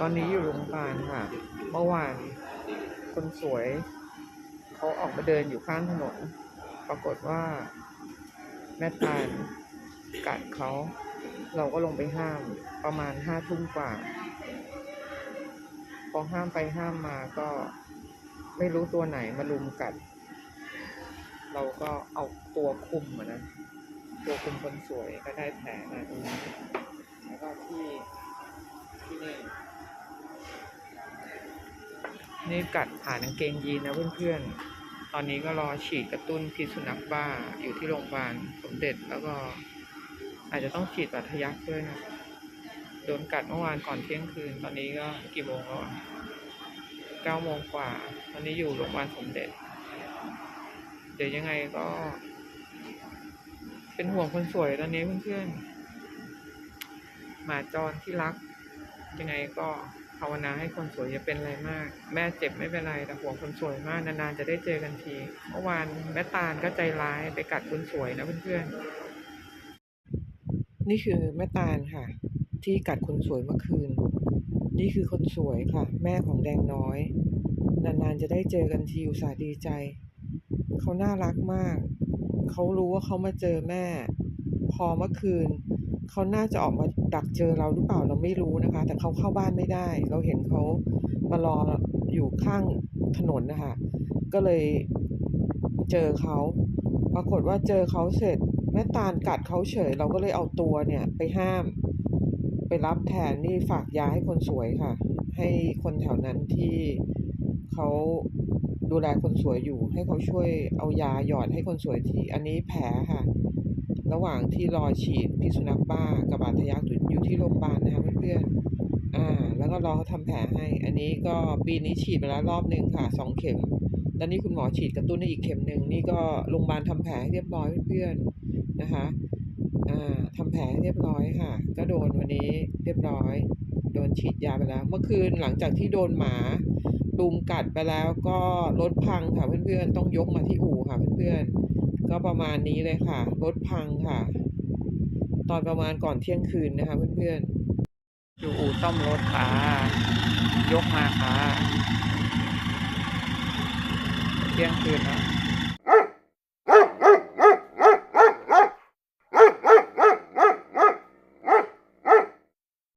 ตอนนี้อยู่โรงพยาบาลค่ะ เมื่อวานคนสวย เขาออกมาเดินอยู่ข้างถนน ปรากฏว่า แม่ตาลกัดเขา เราก็ลงไปห้ามประมาณห้าทุ่มกว่า พอห้ามไปห้ามมาก็ไม่รู้ตัวไหนมาลุมกัด เราก็เอาตัวคุมอะนะ ตัวคุมคนสวยก็ได้แผลนี้แล้วก็ที่ นี่กัดผ่านกางเกงยีนนะเพื่อนๆ ตอนนี้ก็รอฉีดกระตุ้นพิษสุนัขบ้าอยู่ที่โรงพยาบาลสมเด็จแล้วก็อาจจะต้องฉีดบัตรทะยักด้วยนะ โดนกัดเมื่อวานก่อนเที่ยงคืน ตอนนี้ก็กี่โมงแล้วอะเก้าโมงกว่า ตอนนี้อยู่โรงพยาบาลสมเด็จ เดี๋ยวยังไงก็ เป็นห่วงคนสวยตอนนี้เพื่อนๆ หมาจรที่รัก ยังไงก็ ภาวนาให้คนสวยอย่าเป็นอะไรมาก แม่เจ็บไม่เป็นไรแต่ห่วงคนสวยมากนานๆจะได้เจอกันทีเมื่อวานแม่ตาลก็ใจร้ายไปกัดคนสวยนะเพื่อนๆนี่คือแม่ตาลค่ะ ที่กัดคนสวยเมื่อคืน นี่คือคนสวยค่ะ แม่ของแดงน้อย นานๆจะได้เจอกันทีอุตส่าห์ดีใจเขาน่ารักมากเขารู้ว่าเขามาเจอแม่ พอเมื่อคืน เขาน่าจะออกมาดักเจอเราหรือเปล่าเราไม่รู้นะคะ แต่เขาเข้าบ้านไม่ได้ เราเห็นเขามารออยู่ข้างถนนนะคะ ก็เลยเจอเขา ปรากฏว่าเจอเขาเสร็จแม่ตาลกัดเขาเฉย เราก็เลยเอาตัวเนี่ยไปห้าม ไปรับแทนนี่ฝากยาให้คนสวยค่ะ ให้คนแถวนั้นที่เขาดูแลคนสวยอยู่ ให้เขาช่วยเอายาหยอดให้คนสวยที อันนี้แผลค่ะ ระหว่างที่รอฉีดพิษสุนัขบ้ากับบาดทะยักอยู่ที่โรงพยาบาลนะคะเพื่อนๆอ่า แล้วก็รอเขาทำแผลให้ อันนี้ก็ปีนี้ฉีดไปแล้วรอบหนึ่งค่ะสองเข็มแล้วนี่คุณหมอฉีดกระตุ้นให้อีกเข็มหนึ่งนี่ก็โรงพยาบาลทำแผลเรียบร้อยเพื่อนๆนะคะอ่าทำแผลเรียบร้อยค่ะ ก็โดนวันนี้เรียบร้อย โดนฉีดยาไปแล้ว เมื่อคืนหลังจากที่โดนหมาลุมกัดไปแล้วก็รถพังค่ะเพื่อนๆ ต้องยกมาที่อู่ค่ะเพื่อนๆ ก็ประมาณนี้เลยค่ะ รถพังค่ะ ตอนประมาณก่อนเที่ยงคืนนะคะเพื่อนๆ อยู่อู่ซ่อมรถค่ะ ยกมาค่ะ เที่ยงคืนแล้ว